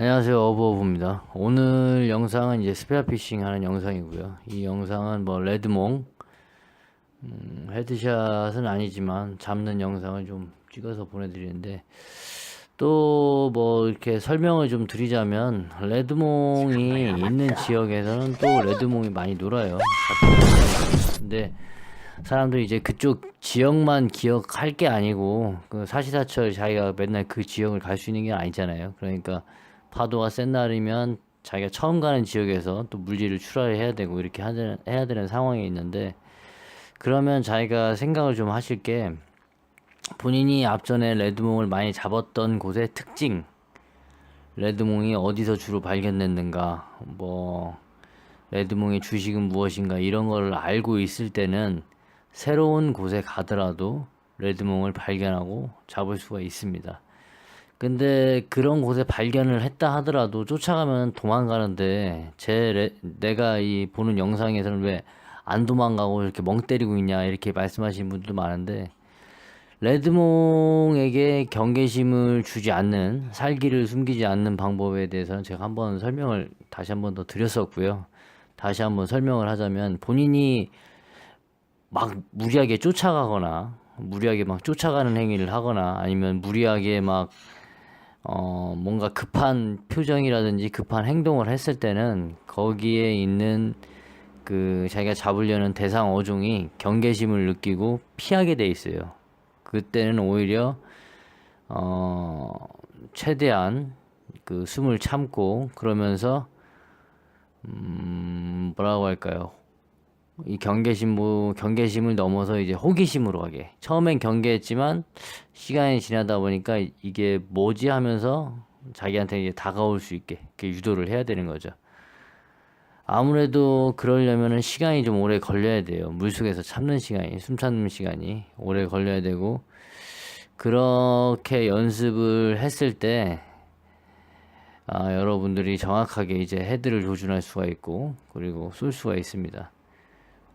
안녕하세요. 어부어부입니다. 오늘 영상은 이제 스페어피싱 하는 영상이고요. 이 영상은 뭐 레드몽 음, 헤드샷은 아니지만 잡는 영상을 좀 찍어서 보내드리는데 또 뭐 이렇게 설명을 좀 드리자면 레드몽이 있는 지역에서는 또 레드몽이 많이 놀아요. 근데 사람들이 이제 그쪽 지역만 기억할 게 아니고 그 사시사철 자기가 맨날 그 지역을 갈 수 있는 게 아니잖아요. 그러니까 파도가 센 날이면 자기가 처음 가는 지역에서 또 물질을 출하해야 되고 이렇게 하는- 해야 되는 상황이 있는데 그러면 자기가 생각을 좀 하실 게 본인이 앞전에 레드몽을 많이 잡았던 곳의 특징 레드몽이 어디서 주로 발견됐는가 뭐 레드몽의 주식은 무엇인가 이런 걸 알고 있을 때는 새로운 곳에 가더라도 레드몽을 발견하고 잡을 수가 있습니다. 근데 그런 곳에 발견을 했다 하더라도 쫓아가면 도망가는데 제 레- 내가 이 보는 영상에서는 왜 안 도망가고 이렇게 멍 때리고 있냐 이렇게 말씀하시는 분들도 많은데 레드몽에게 경계심을 주지 않는 살기를 숨기지 않는 방법에 대해서는 제가 한번 설명을 다시 한번 더 드렸었고요. 다시 한번 설명을 하자면 본인이 막 무리하게 쫓아가거나 무리하게 막 쫓아가는 행위를 하거나 아니면 무리하게 막 어, 뭔가 급한 표정이라든지 급한 행동을 했을 때는 거기에 있는 그 자기가 잡으려는 대상 어종이 경계심을 느끼고 피하게 돼 있어요. 그때는 오히려 어, 최대한 그 숨을 참고 그러면서 음, 뭐라고 할까요? 이 경계심 뭐 경계심을 넘어서 이제 호기심으로 가게. 처음엔 경계했지만 시간이 지나다 보니까 이게 뭐지 하면서 자기한테 이제 다가올 수 있게 이렇게 유도를 해야 되는 거죠. 아무래도 그러려면은 시간이 좀 오래 걸려야 돼요. 물속에서 참는 시간이, 숨 참는 시간이 오래 걸려야 되고 그렇게 연습을 했을 때 아, 여러분들이 정확하게 이제 헤드를 조준할 수가 있고 그리고 쏠 수가 있습니다.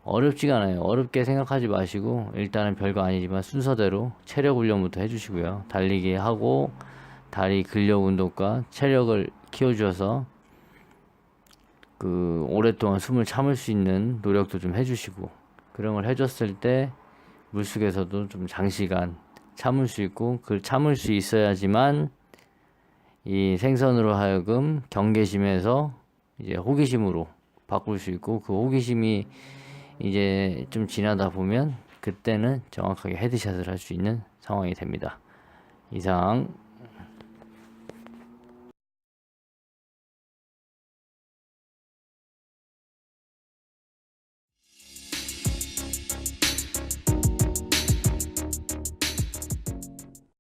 어렵지가 않아요. 어렵게 생각하지 마시고 일단은 별거 아니지만 순서대로 체력 훈련부터 해주시고요. 달리기 하고 다리 근력 운동과 체력을 키워주어서 그 오랫동안 숨을 참을 수 있는 노력도 좀 해주시고 그런 걸 해줬을 때 물속에서도 좀 장시간 참을 수 있고 그 참을 수 있어야지만 이 생선으로 하여금 경계심에서 이제 호기심으로 바꿀 수 있고 그 호기심이 이제 좀 지나다 보면 그때는 정확하게 헤드샷을 할 수 있는 상황이 됩니다. 이상